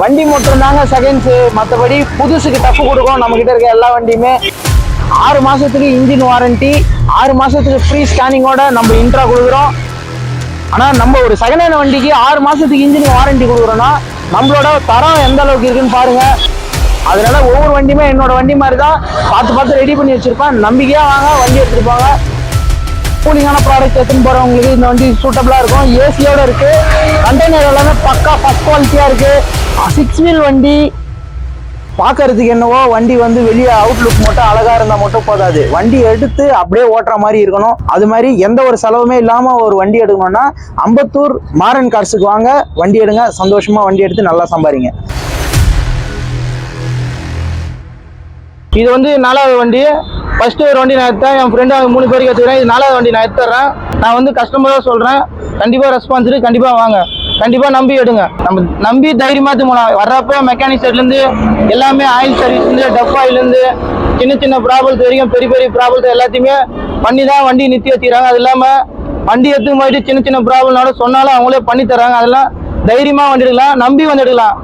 வண்டி மட்டும் தாங்க செகண்ட்ஸு மற்றபடி புதுசுக்கு டஃப் கொடுக்கும் நம்மக்கிட்ட இருக்க எல்லா வண்டியுமே. ஆறு மாதத்துக்கு இன்ஜின் வாரண்டி ஆறு மாதத்துக்கு ஃப்ரீ ஸ்கேனிங்கோட நம்ம இன்ட்ரா கொடுக்குறோம். ஆனால் நம்ம ஒரு செகண்ட் ஹேண்ட் வண்டிக்கு ஆறு மாதத்துக்கு இன்ஜின் வாரண்டி கொடுக்குறோன்னா நம்மளோட தரம் எந்த அளவுக்கு இருக்குன்னு பாருங்க. அதனால ஒவ்வொரு வண்டியுமே என்னோட வண்டி மாதிரி தான் பார்த்து பார்த்து ரெடி பண்ணி வச்சுருப்பேன். நம்பிக்கையாக வாங்க வண்டி எடுத்துருப்பாங்க கூலிங்கான ப்ராடக்ட் எடுத்துன்னு போகிறவங்களுக்கு இந்த வண்டி சூட்டபுளாக இருக்கும். ஏசியோட இருக்குது கண்டெய்னர் எல்லாமே பக்கா ஃபஸ்ட் குவாலிட்டியாக இருக்குது சிக்ஸ் வீல் வண்டி. பார்க்கறதுக்கு என்னவோ வண்டி வந்து வெளியே அவுட்லுக் மட்டும் அழகா இருந்தா மட்டும் போதாது. வண்டி எடுத்து அப்படியே ஓட்டுற மாதிரி இருக்கணும். அது மாதிரி எந்த ஒரு செலவுமே இல்லாம ஒரு வண்டி எடுக்கணும்னா அம்பத்தூர் மாரன் கார்ஸுக்கு வாங்க வண்டி எடுங்க சந்தோஷமா வண்டி எடுத்து நல்லா சம்பாரிங்க. இது வந்து நாலாவது வண்டி. ஃபர்ஸ்ட் ஒரு வண்டி நான் எடுத்தேன். என் ஃப்ரெண்டு அவங்க மூணு பேருக்கு எடுத்துக்கிறேன். இது நாலாவது வண்டி நான் எடுத்துறேன். நான் வந்து கஸ்டமராக சொல்கிறேன் கண்டிப்பாக ரெஸ்பான்ஸ் கண்டிப்பாக வாங்க. கண்டிப்பாக நம்பி எடுங்க. நம்ம நம்பி தைரியமாக போகலாம் வர்றப்ப மெக்கானிக் சைட்லேருந்து எல்லாமே ஆயில் சர்வீஸ்லேருந்து டப் ஆயிலேருந்து சின்ன சின்ன ப்ராப்ளத்து வரைக்கும் பெரிய பெரிய ப்ராப்ளத்தை எல்லாத்தையுமே பண்ணி தான் வண்டி நிறுத்தி வச்சுக்கிறாங்க. அது இல்லாமல் வண்டி எடுத்து போயிட்டு சின்ன சின்ன ப்ராப்ளம்னால சொன்னாலும் அவங்களே பண்ணி தராங்க அதெல்லாம் தைரியமாக வண்டி எடுக்கலாம் நம்பி வந்து எடுக்கலாம்.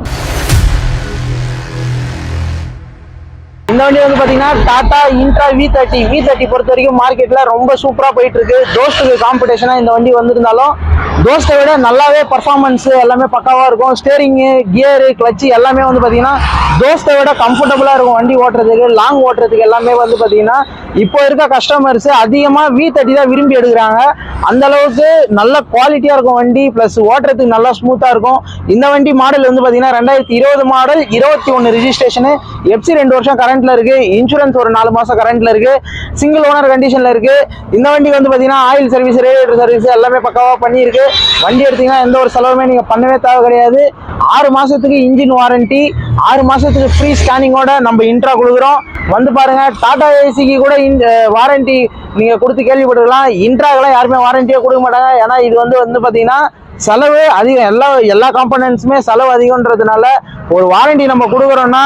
இந்த வண்டி வந்து பாத்தீங்கன்னா Tata Intra V thirty V thirty பொறுத்த வரைக்கும் மார்க்கெட்ல ரொம்ப சூப்பரா போயிட்டு இருக்கு தோஸ்டுக்கு காம்படிஷனா இந்த வண்டி வந்திருந்தாலும் தோஸ்டை விட நல்லாவே பர்ஃபார்மன்ஸ் எல்லாமே பக்காவா இருக்கும். ஸ்டேரிங்கு கியரு கிளச்சு எல்லாமே வந்து பாத்தீங்கன்னா தோஸ்தை விட கம்ஃபர்டபுளாக இருக்கும் வண்டி ஓட்டுறதுக்கு லாங் ஓட்டுறதுக்கு எல்லாமே வந்து பார்த்தீங்கன்னா இப்போ இருக்க கஸ்டமர்ஸ் அதிகமாக வி தேர்ட்டி தான் விரும்பி எடுக்கிறாங்க. அந்த அளவுக்கு நல்ல குவாலிட்டியாக இருக்கும் வண்டி ப்ளஸ் ஓட்டுறதுக்கு நல்லா ஸ்மூத்தாக இருக்கும். இந்த வண்டி மாடல் வந்து பார்த்தீங்கன்னா ரெண்டாயிரத்தி இருபது மாடல் இருபத்தி ஒன்று ரிஜிஸ்ட்ரேஷனு எஃப்சி ரெண்டு வருஷம் கரண்டில் இருக்குது இன்சூரன்ஸ் ஒரு நாலு மாதம் கரண்டில் இருக்குது சிங்கிள் ஓனர் கண்டிஷனில் இருக்குது இந்த வண்டி வந்து பார்த்தீங்கன்னா ஆயில் சர்வீஸ் ரேடியேட்டர் சர்வீஸ் எல்லாமே பக்காவாக பண்ணியிருக்கு. வண்டி எடுத்தீங்கன்னா எந்த ஒரு செலவுமே நீங்கள் பண்ணவே தேவை கிடையாது. ஆறு மாதத்துக்கு இன்ஜின் வாரண்டி ஆறு மாதம் மாசத்துக்கு ஃப்ரீ ஸ்கேனிங்கோட நம்ம இன்ட்ரா கொடுக்குறோம். வந்து பாருங்க டாடா ஏசிக்கு கூட வாரண்டி நீங்கள் கொடுத்து கேள்விப்பட்டுக்கலாம் இன்ட்ராக்கெல்லாம் யாருமே வாரண்டியே கொடுக்க மாட்டாங்க. ஏன்னா இது வந்து வந்து பார்த்தீங்கன்னா செலவு அதிகம் எல்லா எல்லா காம்பனன்ட்ஸுமே செலவு அதிகம்ன்றதுனால ஒரு வாரண்டி நம்ம கொடுக்குறோன்னா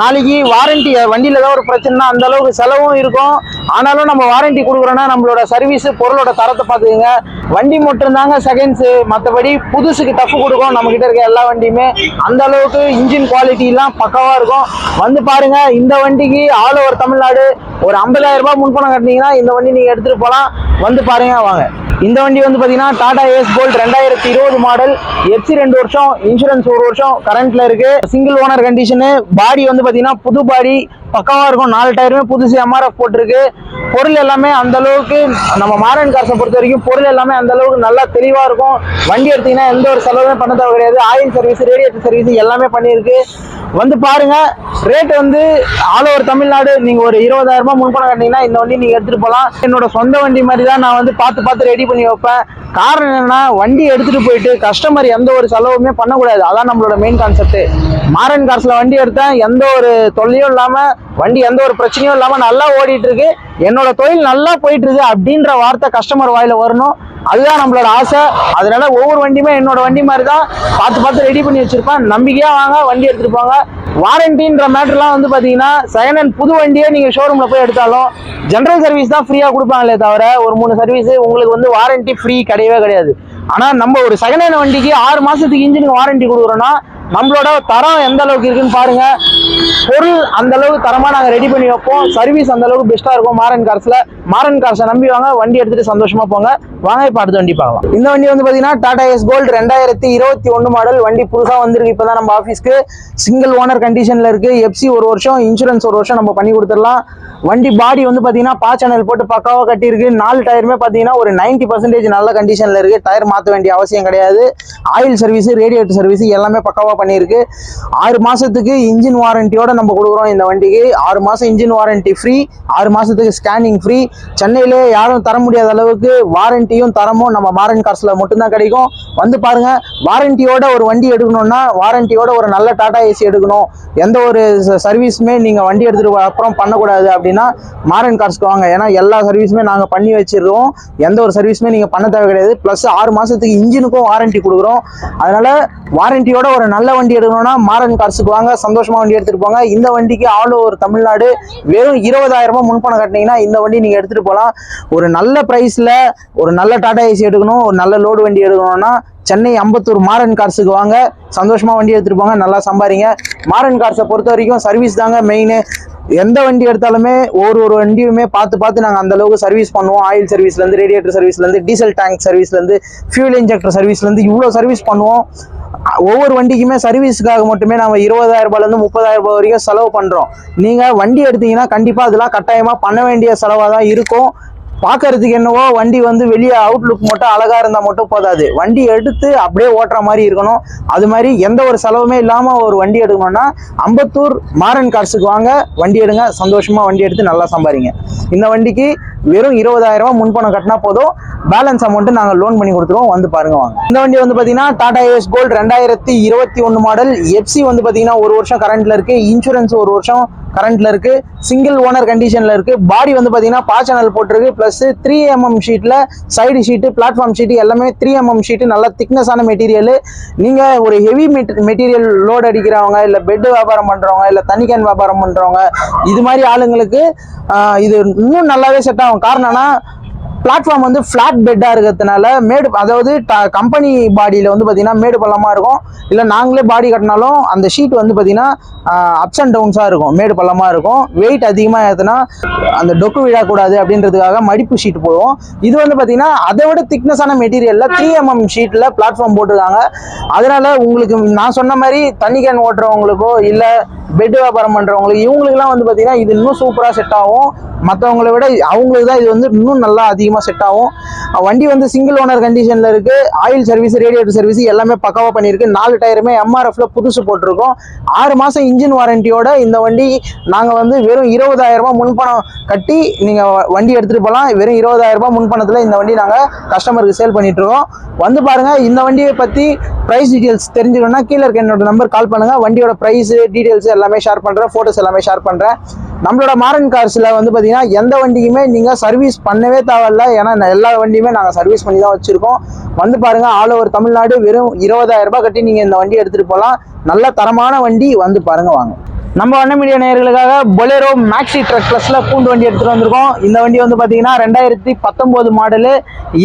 நாளைக்கு வாரண்டி வண்டியில் ஏதாவது ஒரு பிரச்சனைனா அந்த அளவுக்கு செலவும் இருக்கும். ஆனாலும் நம்ம வாரண்டி கொடுக்குறோன்னா நம்மளோட சர்வீஸு பொருளோட தரத்தை பார்த்துக்குங்க. வண்டி மட்டும்தாங்க செகண்ட்ஸு மற்றபடி புதுசுக்கு டஃப் கொடுக்கும். நம்மக்கிட்ட இருக்க எல்லா வண்டியுமே அந்த அளவுக்கு இன்ஜின் குவாலிட்டிலாம் பக்கவாக இருக்கும். வந்து பாருங்கள் இந்த வண்டிக்கு ஆல் ஓவர் தமிழ்நாடு ஒரு 50000 ரூபாய் முன்பணம் கட்டினீங்கன்னா இந்த வண்டி நீங்கள் எடுத்துகிட்டு போகலாம். வந்து பாருங்க வாங்க. இந்த வண்டி வந்து பார்த்தீங்கன்னா டாடா ஏஸ் போல்ட் ரெண்டாயிரத்தி இருபது மாடல் எஃப்சி ரெண்டு வருஷம் இன்சூரன்ஸ் ஒரு வருஷம் கரண்ட்ல இருக்கு. சிங்கிள் ஓனர் கண்டிஷனு பாடி வந்து பார்த்தீங்கன்னா புது பாடி பக்காவாக இருக்கும். நாலு டயருமே புதுசு எம்ஆர்எஃப் போட்டிருக்கு. பொருள் எல்லாமே அந்த அளவுக்கு நம்ம மாரன் காசை பொறுத்த வரைக்கும் பொருள் எல்லாமே அந்த அளவுக்கு நல்லா தெளிவாக இருக்கும். வண்டி எடுத்தீங்கன்னா எந்த ஒரு செலவுமே பண்ண தேவை கிடையாது. ஆயில் சர்வீஸ் ரேடியேட்டர் சர்வீஸ் எல்லாமே பண்ணியிருக்கு. வந்து பாருங்க ரேட் வந்து ஆல் ஓவர் தமிழ்நாடு நீங்க ஒரு இருபதாயிரம் ரூபாய் முன்பணம் கட்டினீங்கன்னா இந்த வண்டி நீங்க எடுத்துட்டு போகலாம் என்னோட சொந்த வண்டி மாதிரி தான் நான் வந்து பார்த்து பார்த்து ரெடி பண்ணி வைப்பேன். காரணம் என்னன்னா வண்டி எடுத்துட்டு போயிட்டு கஸ்டமர் எந்த ஒரு செலவுமே பண்ணக்கூடாது. அதான் நம்மளோட மெயின் கான்செப்ட் மாரன் காசில் வண்டி எடுத்தேன். எந்த ஒரு தொல்லையும் இல்லாம வண்டி எந்த ஒரு பிரச்சனையும் இல்லாம நல்லா ஓடிட்டு இருக்கு என்னோட தொழில் நல்லா போயிட்டு இருக்கு அப்படின்ற வார்த்தை கஸ்டமர் வாயில வரணும். அதுதான் நம்மளோட ஆசை. அதனால ஒவ்வொரு வண்டியுமே என்னோட வண்டி மாதிரி தான் பார்த்து பார்த்து ரெடி பண்ணி வச்சிருப்பேன். நம்பிக்கையா வாங்க வண்டி எடுத்துட்டு போங்க. வாரண்டின்ற மேட்டர்லாம் வந்து பார்த்தீங்கன்னா செகண்ட் ஹேண்ட் புது வண்டியே நீங்கள் ஷோரூமில் போய் எடுத்தாலும் ஜென்ரல் சர்வீஸ் தான் ஃப்ரீயாக கொடுப்பாங்களே தவிர ஒரு மூணு சர்வீஸ் உங்களுக்கு வந்து வாரண்டி ஃப்ரீ கிடையவே கிடையாது. ஆனால் நம்ம ஒரு செகண்ட் ஹேண்ட் வண்டிக்கு ஆறு மாதத்துக்கு இன்ஜினுக்கு வாரண்டி கொடுக்குறோன்னா நம்மளோட தரம் எந்த அளவுக்கு இருக்குன்னு பாருங்க. பொருள் அந்த அளவுக்கு தரமா நாங்க ரெடி பண்ணி வைப்போம். சர்வீஸ் அந்த அளவுக்கு பெஸ்டா இருக்கும். மாரன் கார்ஸ்ல மாரன் கார்ஸை நம்பி வாங்க. வண்டி எடுத்துட்டு சந்தோஷமா போங்க. வாங்க இப்ப அடுத்த வண்டி பார்க்கலாம். இந்த வண்டி வந்து பாத்தீங்கன்னா டாடா எஸ் கோல்டு ரெண்டாயிரத்தி இருபத்தி ஒன்னு மாடல் வண்டி புதுசா வந்திருக்கு. இப்பதான் நம்ம ஆஃபீஸ்க்கு சிங்கிள் ஓனர் கண்டிஷன்ல இருக்கு. எஃப்சி ஒரு வருஷம் இன்சூரன்ஸ் ஒரு வருஷம் நம்ம பண்ணி கொடுத்துடலாம். வண்டி பாடி வந்து பாத்தீங்கன்னா பா சேனல் போட்டு பக்காவா கட்டியிருக்கு. நாலு டயருமே பாத்தீங்கன்னா ஒரு 90% பர்சன்டேஜ் நல்ல கண்டிஷன்ல இருக்கு. டயர் மாத்த வேண்டிய அவசியம் கிடையாது. ஆயில் சர்வீஸ் ரேடியேட்டர் சர்வீஸ் எல்லாமே பக்காவா பண்ணியிருக்கு. ஆறு மாசத்துக்கு இன்ஜின் வாரண்டியோட நம்ம கொடுக்குறோம் இந்த வண்டிக்கு. ஆறு மாசம் இன்ஜின் வாரண்டி ஃப்ரீ ஆறு மாசத்துக்கு ஸ்கேனிங் ஃப்ரீ சென்னையிலே யாரும் தர முடியாத அளவுக்கு வாரண்டியும் தரமும் நம்ம மாரன் காசில் மட்டும்தான் கிடைக்கும். வந்து பாருங்க வாரண்டியோட ஒரு வண்டி எடுக்கணும்னா வாரண்டியோட ஒரு நல்ல டாடா ஏசி எடுக்கணும். எந்த ஒரு சர்வீஸுமே நீங்க வண்டி எடுத்துட்டு அப்புறம் பண்ணக்கூடாது அப்படின்னு மாரன் கார்ஸ்க்கு வாங்க. ஏன்னா எல்லா சர்வீஸுமே நாங்கள் பண்ணி வச்சிருக்கோம். எந்த ஒரு சர்வீஸுமே நீங்கள் பண்ண தேவை கிடையாது. ப்ளஸ் ஆறு மாதத்துக்கு இன்ஜினுக்கும் வாரண்டி கொடுக்குறோம். அதனால் வாரண்டியோட ஒரு நல்ல வண்டி எடுக்கணும்னா மாரன் கார்ஸுக்கு வாங்க. சந்தோஷமாக வண்டி எடுத்துகிட்டு போங்க. இந்த வண்டிக்கு ஆல் ஓவர் தமிழ்நாடு. வெறும் இருபதாயிரம் ரூபாய் முன்பணம் கட்டினீங்கன்னா இந்த வண்டி நீங்கள் எடுத்துகிட்டு போகலாம் ஒரு நல்ல ப்ரைஸில் ஒரு நல்ல டாடா ஏசி எடுக்கணும். ஒரு நல்ல லோடு வண்டி எடுக்கணும்னா சென்னை அம்பத்தூர் மாரன் கார்ஸுக்கு வாங்க. சந்தோஷமாக வண்டி எடுத்துகிட்டு போங்க. நல்லா சம்பாரிங்க. மாரன் கார்ஸை பொறுத்த வரைக்கும் சர்வீஸ் தாங்க மெயின் எந்த வண்டி எடுத்தாலுமே ஒரு ஒரு வண்டியுமே பார்த்து பார்த்து நாங்கள் அந்த அளவுக்கு சர்வீஸ் பண்ணுவோம். ஆயில் சர்வீஸ்லேருந்து ரேடியேட்டர் சர்வீஸ்லேருந்து டீசல் டேங்க் சர்வீஸ்லேருந்து ஃபியூல் இன்ஜெக்டர் சர்வீஸ்லேருந்து இவ்வளோ சர்வீஸ் பண்ணுவோம். ஒவ்வொரு வண்டிக்குமே சர்வீஸுக்காக மட்டுமே நம்ம இருபதாயிரம் ரூபாயிலேருந்து முப்பதாயிரம் ரூபாய் வரைக்கும் செலவு பண்ணுறோம் நீங்கள் வண்டி எடுத்தீங்கன்னா கண்டிப்பாக அதெல்லாம் கட்டாயமாக பண்ண வேண்டிய செலவாக தான் இருக்கும். பார்க்கறதுக்கு என்னவோ வண்டி வந்து வெளியே அவுட்லுக் மட்டும் அழகா இருந்தா மட்டும் போதாது. வண்டி எடுத்து அப்படியே ஓட்டுற மாதிரி இருக்கணும். அது மாதிரி எந்த ஒரு செலவுமே இல்லாம ஒரு வண்டி எடுக்கணும்னா அம்பத்தூர் மாரன் கார்ஸுக்கு வாங்க. வண்டி எடுங்க. சந்தோஷமா வண்டி எடுத்து நல்லா சம்பாரிங்க. இந்த வண்டிக்கு வெறும் இருபதாயிரம் ரூபாய் முன்பணம் கட்டினா போதும். பேலன்ஸ் அமௌண்ட் நாங்கள் லோன் பண்ணி கொடுத்துருவோம். வந்து பாருங்க வாங்க. இந்த வண்டி வந்து பார்த்தீங்கன்னா டாடா ஏஸ் கோல்டு ரெண்டாயிரத்தி இருபத்தி ஒன்று மாடல் எஃப்சி வந்து பார்த்தீங்கன்னா ஒரு வருஷம் கரண்ட்ல இருக்கு. இன்சூரன்ஸ் ஒரு வருஷம் கரண்ட்ல இருக்கு. சிங்கிள் ஓனர் கண்டிஷன்ல இருக்கு. பாடி வந்து பார்த்தீங்கன்னா பா சேனல் போட்டிருக்கு. ப்ளஸ் த்ரீ எம்எம் ஷீட்ல சைடு ஷீட்டு பிளாட்ஃபார்ம் ஷீட் எல்லாமே த்ரீ எம்எம் ஷீட்டு நல்லா திக்னஸான மெட்டீரியல் நீங்க ஒரு ஹெவி மெட்டீரியல் லோட் அடிக்கிறவங்க இல்ல பெட் வியாபாரம் பண்றவங்க இல்ல தனிக்கன் வியாபாரம் பண்றவங்க இது மாதிரி ஆளுங்களுக்கு இது இன்னும் நல்லாவே செட் ஆகும். காரணம்னா பிளாட்ஃபார்ம் வந்து ஃப்ளாட் பெட்டாக இருக்கிறதுனால மேடு அதாவது ட கம்பெனி பாடியில் வந்து பார்த்தீங்கன்னா மேடு பள்ளமாக இருக்கும். இல்லை நாங்களே பாடி கட்டினாலும் அந்த ஷீட் வந்து பார்த்தீங்கன்னா அப்ஸ் அண்ட் டவுன்ஸாக இருக்கும். மேடு பள்ளமாக இருக்கும். வெயிட் அதிகமாக ஏற்றுனா அந்த டொக்கு விழக்கூடாது அப்படின்றதுக்காக மடிப்பு ஷீட் போடுவோம். இது வந்து பார்த்தீங்கன்னா அதை விட திக்னஸான மெட்டீரியலில் த்ரீ எம்எம் ஷீட்டில் பிளாட்ஃபார்ம் போட்டிருக்காங்க. அதனால் உங்களுக்கு நான் சொன்ன மாதிரி தண்ணி கேன் ஓட்டுறவங்களுக்கோ இல்லை பெட் வியாபாரம் பண்ணுறவங்களுக்கு இவங்களுக்குலாம் வந்து பார்த்தீங்கன்னா இது இன்னும் சூப்பராக செட் ஆகும். மற்றவங்கள விட அவங்களுக்கு தான் இது வந்து இன்னும் நல்லா அதிகமாக செட் ஆகும். வண்டி வந்து சிங்கிள் ஓனர் கண்டிஷனில் இருக்குது ஆயில் சர்வீஸ் ரேடியேட்டர் சர்வீஸ் எல்லாமே பக்காவாக பண்ணியிருக்கு. நாலு டயருமே எம்ஆர்எஃப்ல புதுசு போட்டிருக்கோம். ஆறு மாதம் இன்ஜின் வாரண்டியோட இந்த வண்டி நாங்கள் வந்து வெறும் இருபதாயிரரூபா முன்பணம் கட்டி நீங்கள் வண்டி எடுத்துகிட்டு போகலாம் வெறும் இருபதாயிரரூபா முன்பணத்தில் இந்த வண்டி நாங்கள் கஸ்டமருக்கு சேல் பண்ணிகிட்ருக்கோம் வந்து பாருங்கள் இந்த வண்டியை பற்றி ப்ரைஸ் டீட்டெயில்ஸ் தெரிஞ்சுக்கணும்னா கீழே இருக்க என்னோட நம்பர் கால் பண்ணுங்கள் வண்டியோட ப்ரைஸு டீட்டெயில்ஸ் எல்லாம் எல்லாமே ஷேர் பண்ணுறேன் ஃபோட்டோஸ் எல்லாமே ஷேர் பண்ணுறேன் நம்மளோட மாரன் கார்ஸில் வந்து பார்த்தீங்கன்னா எந்த வண்டிக்குமே நீங்கள் சர்வீஸ் பண்ணவே தேவையில்ல. ஏன்னா எல்லா வண்டியுமே நாங்கள் சர்வீஸ் பண்ணி தான் வச்சுருக்கோம். வந்து பாருங்க ஆல் ஓவர் தமிழ்நாடு வெறும் இருபதாயிரம் ரூபாய் கட்டி நீங்கள் இந்த வண்டி எடுத்துகிட்டு போகலாம். நல்ல தரமான வண்டி வந்து பாருங்க வாங்க. நம்ம வண்ண மீடியா நேயர்களுக்காக பொலேரோ மேக்ஸி ட்ரக் ப்ளஸில் கூண்டு வண்டி எடுத்துகிட்டு வந்திருக்கோம். இந்த வண்டி வந்து பார்த்தீங்கன்னா ரெண்டாயிரத்தி பத்தொம்போது மாடலு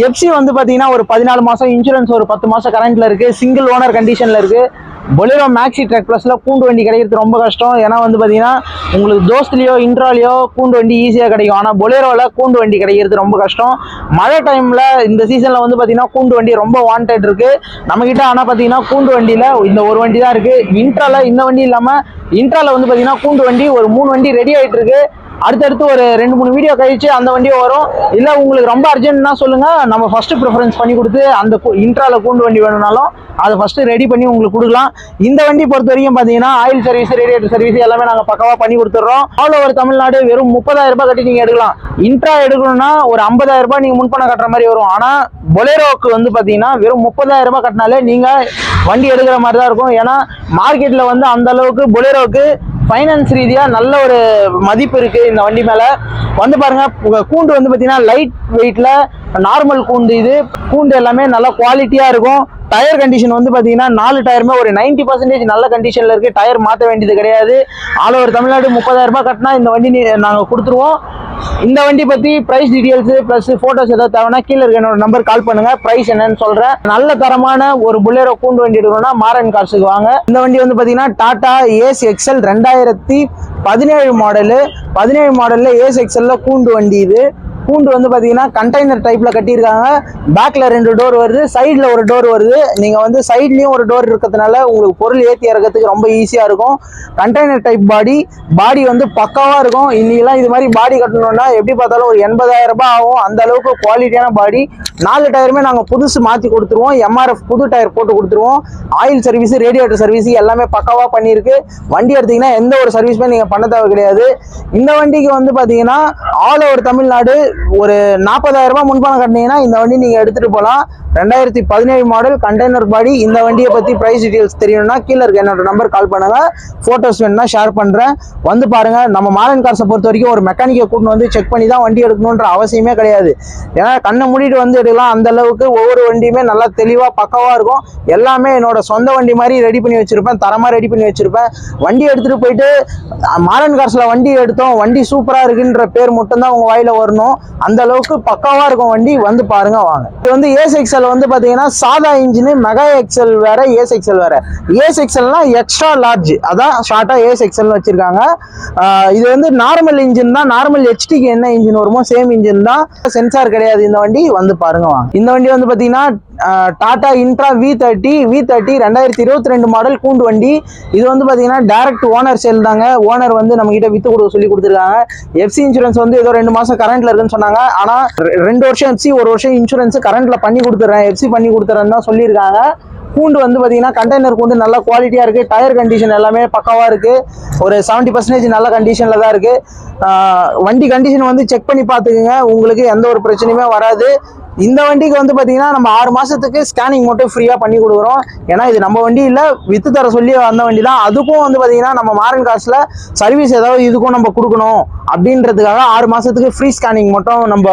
எஃப்சி வந்து பார்த்தீங்கன்னா ஒரு பதினாலு மாதம் இன்சூரன்ஸ் ஒரு பத்து மாதம் கரண்ட்டில் இருக்குது சிங்கிள் ஓனர் கண்டிஷனில் இருக்குது பொலேரோ மேக்ஸி ட்ரக் ப்ளஸில் கூண்டு வண்டி கிடைக்கிறது ரொம்ப கஷ்டம். ஏன்னா வந்து பார்த்தீங்கன்னா உங்களுக்கு தோஸ்துலயோ இன்ட்ராலையோ கூண்டு வண்டி ஈஸியாக கிடைக்கும். ஆனால் பொலேரோவில் கூண்டு வண்டி கிடைக்கிறது ரொம்ப கஷ்டம். மழை டைமில் இந்த சீசனில் வந்து பார்த்தீங்கன்னா கூண்டு வண்டி ரொம்ப வாண்டட் இருக்குது நம்மக்கிட்ட ஆனால் பார்த்தீங்கன்னா கூண்டு வண்டியில் இந்த ஒரு வண்டி தான் இருக்குது இன்ட்ராவில் இந்த வண்டி இல்லாமல் இன்ட்ராவில் வந்து பார்த்தீங்கன்னா கூண்டு வண்டி ஒரு மூணு வண்டி ரெடி ஆகிட்டு இருக்குது அடுத்தடுத்து ஒரு ரெண்டு மூணு வீடியோ கழிச்சு அந்த வண்டியும் வரும். இல்லை உங்களுக்கு ரொம்ப அர்ஜென்ட்னா சொல்லுங்கள் நம்ம ஃபஸ்ட்டு ப்ரிஃபரன்ஸ் பண்ணி கொடுத்து அந்த இன்ட்ரால கூண்டு வண்டி வேணும்னாலும் அதை ஃபஸ்ட்டு ரெடி பண்ணி உங்களுக்கு கொடுக்கலாம். இந்த வண்டி பொறுத்த வரைக்கும் பார்த்தீங்கன்னா ஆயில் சர்வீஸ் ரேடியேட்டர் சர்வீஸ் எல்லாமே நாங்கள் பக்கவாக பண்ணி கொடுத்துட்றோம் ஆல் ஓவர் தமிழ்நாடு வெறும் முப்பதாயிரம் ரூபாய் கட்டி நீங்கள் எடுக்கலாம். இன்ட்ரா எடுக்கணும்னா ஒரு ஐம்பதாயிரம் ரூபாய் நீங்கள் முன்பணம் கட்டுற மாதிரி வரும். ஆனால் பொலேரோவுக்கு வந்து பார்த்தீங்கன்னா வெறும் முப்பதாயிரம் ரூபாய் கட்டினாலே நீங்கள் வண்டி எடுக்கிற மாதிரி தான் இருக்கும். ஏன்னா மார்க்கெட்டில் வந்து அந்த அளவுக்கு பொலேரோக்கு ஃபைனான்ஸ் ரீதியாக நல்ல ஒரு மதிப்பு இருக்குது இந்த வண்டி மேலே. வந்து பாருங்கள் கூண்டு வந்து பார்த்தீங்கன்னா லைட் வெயிட்டில் நார்மல் கூண்டு இது. கூண்டு எல்லாமே நல்லா குவாலிட்டியாக இருக்கும். டயர் கண்டிஷன் வந்து பார்த்தீங்கன்னா நாலு டயருமே ஒரு 90% பர்சன்டேஜ் நல்ல கண்டிஷனில் இருக்குது டயர் மாற்ற வேண்டியது கிடையாது. ஆல் ஓவர் தமிழ்நாடு முப்பதாயிரம் ரூபாய் கட்டினா இந்த வண்டி நாங்கள் கொடுத்துருவோம். இந்த வண்டி பற்றி ப்ரைஸ் டீட்டெயில்ஸு ப்ளஸ் ஃபோட்டோஸ் ஏதாவது தேவைன்னா கீழே இருக்க என்னோட நம்பர் கால் பண்ணுங்கள் ப்ரைஸ் என்னன்னு சொல்கிறேன் நல்ல தரமான ஒரு புல்லேரோ கூண்டு வண்டி எடுக்கணும்னா மாரன் காசுக்கு வாங்க. இந்த வண்டி வந்து பார்த்தீங்கன்னா டாடா ஏஸ் எக்ஸல் ரெண்டாயிரத்தி பதினேழு மாடலு பதினேழு மாடலில் ஏஸ் எக்ஸ்எல்லில் கூண்டு வண்டி இது. கூண்டு வந்து பார்த்தீங்கன்னா கண்டெய்னர் டைப்பில் கட்டியிருக்காங்க. பேக்கில் ரெண்டு டோர் வருது சைடில் ஒரு டோர் வருது. நீங்கள் வந்து சைட்லேயும் ஒரு டோர் இருக்கிறதுனால உங்களுக்கு பொருள் ஏற்றி இறக்கிறதுக்கு ரொம்ப ஈஸியாக இருக்கும். கண்டெய்னர் டைப் பாடி பாடி வந்து பக்காவாக இருக்கும். இன்னைக்கெல்லாம் இது மாதிரி பாடி கட்டணும்னா எப்படி பார்த்தாலும் ஒரு எண்பதாயிரம் ரூபாய் ஆகும். அந்த அளவுக்கு குவாலிட்டியான பாடி நாலு டயருமே நாங்கள் புதுசு மாற்றி கொடுத்துருவோம். எம்ஆர்எஃப் புது டயர் போட்டு கொடுத்துருவோம். ஆயில் சர்வீஸ் ரேடியேட்டர் சர்வீஸ் எல்லாமே பக்காவாக பண்ணியிருக்கு. வண்டி எடுத்தீங்கன்னா எந்த ஒரு சர்வீஸுமே நீங்கள் பண்ண தேவை கிடையாது. இந்த வண்டிக்கு வந்து பார்த்தீங்கன்னா ஆல் ஓவர் தமிழ்நாடு ஒரு நாற்பதாயிரரூபா முன்பணம் கட்டினீங்கன்னா இந்த வண்டி நீங்கள் எடுத்துகிட்டு போகலாம் ரெண்டாயிரத்தி பதினேழு மாடல் கண்டெய்னர் பாடி இந்த வண்டியை பற்றி ப்ரைஸ் டீட்டெயில்ஸ் தெரியணும்னா கீழே இருக்க என்னோட நம்பர் கால் பண்ணுங்கள் ஃபோட்டோஸ் வேணும்னா ஷேர் பண்ணுறேன் வந்து பாருங்கள் நம்ம மாடன் கார்ஸை பொறுத்த வரைக்கும் ஒரு மெக்கானிக்கை கூட்டின்னு வந்து செக் பண்ணி தான் வண்டி எடுக்கணுன்ற அவசியமே கிடையாது. ஏன்னா கண்ணை மூடிட்டு வந்து எடுக்கலாம் அந்த அளவுக்கு ஒவ்வொரு வண்டியுமே நல்லா தெளிவாக பக்கவாக இருக்கும். எல்லாமே என்னோட சொந்த வண்டி மாதிரி ரெடி பண்ணி வச்சிருப்பேன். தரமாக ரெடி பண்ணி வச்சிருப்பேன். வண்டி எடுத்துகிட்டு போயிட்டு மாடர்ன் காசில் வண்டி எடுத்தோம். வண்டி சூப்பராக இருக்குன்ற பேர் மட்டும்தான் உங்கள் வாயில வரணும். அந்த அளவுக்கு பக்காவாக இருக்கும் வண்டி. வந்து பாருங்க வாங்க. இது வந்து ஏஸ் எக்ஸல் வந்து பார்த்தீங்கன்னா சாதா இன்ஜின் மெகா எக்ஸல் வேற ஏஸ் எக்ஸல் வேற. ஏஸ் எக்ஸல்னா எக்ஸ்ட்ரா லார்ஜ் அதான் ஷார்ட்டாக ஏஸ் எக்ஸல்னு இது வந்து நார்மல் இன்ஜின் தான். நார்மல் ஹெச்டிக்கு என்ன இன்ஜின் வருமோ சேம் இன்ஜின் தான். சென்சார் கிடையாது இந்த வண்டி. வந்து பாருங்க வாங்க. இந்த வண்டி வந்து பார்த்தீங்கன்னா Tata Intra V thirty V thirty ரெண்டாயிரத்தி இருபத்தி ரெண்டு மாடல் கூண்டு வண்டி. இது வந்து பார்த்தீங்கன்னா டேரக்ட் ஓனர் சேல் தாங்க. ஓனர் வந்து நம்ம கிட்ட வித்து கொடுக்க சொல்லி கொடுத்துருக்காங்க. எஃப்சி இன்சூரன்ஸ் வந்து ஏதோ ரெண்டு மாசம் கரண்ட்ல இருக்குன்னு சொன்னாங்க. ஆனா ரெ- ரெண்டு வருஷம் எஃப்சி ஒரு வருஷம் இன்சூரன்ஸ் கரண்ட்ல பண்ணி கொடுத்துறேன். எஃப்சி பண்ணி கொடுத்துறேன்னு தான் சொல்லியிருக்காங்க. கூண்டு வந்து பார்த்தீங்கன்னா கண்டெய்னர் கூண்டு நல்ல குவாலிட்டியாக இருக்குது டயர் கண்டிஷன் எல்லாமே பக்காவாக இருக்குது ஒரு செவன்ட்டி பர்சன்டேஜ் நல்ல கண்டிஷனில் தான் இருக்குது வண்டி கண்டிஷன் வந்து செக் பண்ணி பார்த்துக்குங்க. உங்களுக்கு எந்த ஒரு பிரச்சனையுமே வராது. இந்த வண்டிக்கு வந்து பார்த்தீங்கன்னா நம்ம ஆறு மாதத்துக்கு ஸ்கேனிங் மட்டும் ஃப்ரீயாக பண்ணி கொடுக்குறோம். ஏன்னா இது நம்ம வண்டி இல்லை வித்து தர சொல்லி வந்த வண்டி தான் அதுக்கும் வந்து பார்த்தீங்கன்னா நம்ம மாரன் காசில் சர்வீஸ் ஏதாவது இதுக்கும் நம்ம கொடுக்கணும். அப்படின்றதுக்காக ஆறு மாதத்துக்கு ஃப்ரீ ஸ்கேனிங் மட்டும் நம்ம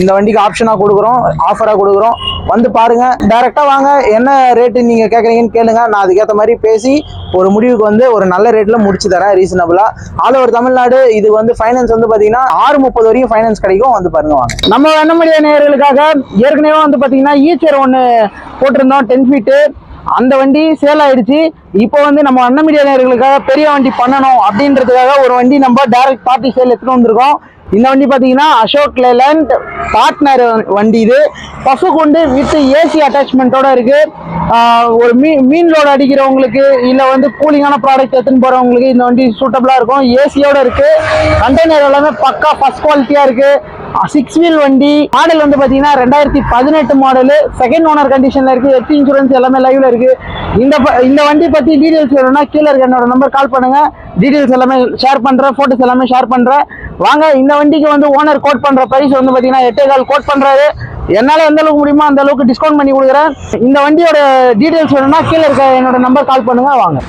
இந்த வண்டிக்கு ஆப்ஷனாக கொடுக்குறோம் ஆஃபராக கொடுக்குறோம். வந்து பாருங்க டேரெக்டாக வாங்க. என்ன ரேட்டு நீங்கள் கேட்குறீங்கன்னு கேளுங்க. நான் அதுக்கேற்ற மாதிரி பேசி ஒரு முடிவுக்கு வந்து ஒரு நல்ல ரேட்டில் முடிச்சு தரேன் ரீசனபிளாக ஆல் ஓவர் தமிழ்நாடு இது வந்து ஃபைனான்ஸ் வந்து பார்த்தீங்கன்னா ஆறு முப்பது வரைக்கும் ஃபைனான்ஸ் கிடைக்கும். வந்து பாருங்க வாங்க. நம்ம வெண்ணமடிய நேர்களுக்காக ஏற்கனவே வந்து பார்த்தீங்கன்னா ஈச்சர் ஒன்று போட்டிருந்தோம் டென் ஃபீட்டு அந்த வண்டி சேல் ஆயிடுச்சு. இப்போ வந்து நம்ம அண்ணன் மீடியா நேர்களுக்காக பெரிய வண்டி பண்ணணும் அப்படின்றதுக்காக ஒரு வண்டி நம்ம டைரக்ட் பார்ட்டி சேல் எடுத்துட்டு வந்திருக்கோம். இந்த வண்டி பார்த்தீங்கன்னா அசோக் லேலண்ட் பார்ட்னர் வண்டி இது. பசு கொண்டு வித் ஏசி அட்டாச்மெண்ட்டோட இருக்கு. ஒரு மீன் மீன் லோடு அடிக்கிறவங்களுக்கு இல்லை வந்து கூலிங்கான ப்ராடக்ட் எடுத்துன்னு போகிறவங்களுக்கு இந்த வண்டி சூட்டபுளாக இருக்கும். ஏசியோட இருக்குது கண்டெய்னர் எல்லாமே பக்கா ஃபஸ்ட் குவாலிட்டியாக இருக்குது சிக்ஸ் வீல் வண்டி மாடல் வந்து பார்த்தீங்கன்னா ரெண்டாயிரத்தி பதினெட்டு மாடலு செகண்ட் ஓனர் கண்டிஷனில் இருக்குது எஃப்சி இன்சூரன்ஸ் எல்லாமே லைவில் இருக்குது இந்த ப- இந்த வண்டி பற்றி டீடைல்ஸ் வேணும்னா கீழே இருக்க என்னோட நம்பர் கால் பண்ணுங்கள் டீடைல்ஸ் எல்லாமே ஷேர் பண்ணுறேன் ஃபோட்டோஸ் எல்லாமே ஷேர் பண்ணுறேன் வாங்க இந்த வண்டிக்கு வந்து ஓனர் கோட் பண்ணுற பிரைஸ் வந்து பார்த்தீங்கன்னா எட்டே கால் கோட் பண்ணுறாரு என்னால் எந்த அளவுக்கு முடியுமோ அந்த அளவுக்கு டிஸ்கவுண்ட் பண்ணி கொடுக்குறேன். இந்த வண்டியோட டீடைல்ஸ் வேணும்னா கீழே இருக்க என்னோட நம்பர் கால் பண்ணுங்கள் வாங்க.